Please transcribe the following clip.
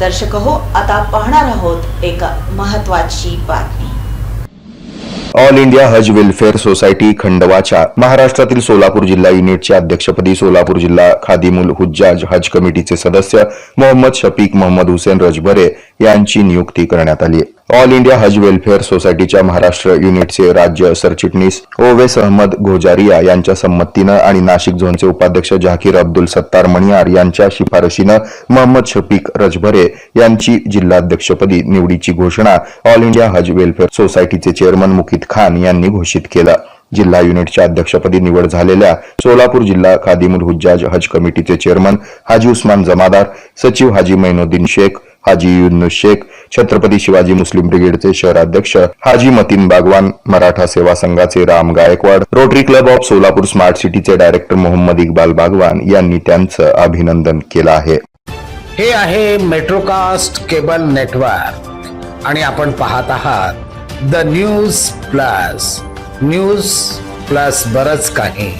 दर्शक हो आता पाहणार आहोत एक महत्वाची बातमी. All India Haj Welfare Society खंडवाच्या महाराष्ट्रातील सोलापूर जिल्हा युनिटच्या अध्यक्षपदी सोलापूर जिल्हा खादिमुल हुज्जाज हज कमिटीचे सदस्य मोहम्मद शफीक मोहम्मद हुसेन रजबरे यांची नियुक्ती करण्यात आली आहे. ऑल इंडिया हज वेलफेअर सोसायटीच्या महाराष्ट्र युनिटचे राज्य सरचिटणीस ओवेस अहमद घोजारिया यांच्या संमतीनं आणि नाशिक झोनचे उपाध्यक्ष झाकीर अब्दुल सत्तार मणियार यांच्या शिफारशीनं महम्मद शफीक रजभरे यांची जिल्हाध्यक्षपदी निवडीची घोषणा ऑल इंडिया हज वेलफेअर सोसायटीचे चेअरमन मुकीत खान यांनी घोषित केलं. जिल्हा युनिटच्या अध्यक्षपदी निवड झालेल्या सोलापूर जिल्हा खादिमुल हुज्जाज हज कमिटीचे चेअरमन हाजी उस्मान जमादार सचिव हाजी मैनुद्दीन शेख हाजी युनुस शेख छत्रपती शिवाजी मुस्लिम ब्रिगेडचे शहराध्यक्ष हाजी मतीन बागवान मराठा सेवा संघाचे Ram Gaikwad Rotary Club of Solapur smart सिटीचे director Mohammed Iqbal Bagwan यांनी त्यांचं अभिनंदन केलं आहे. हे आहे मेट्रोकास्ट केबल नेटवर्क आणि आपण पाहत आहात the news plus. News plus बरच काही.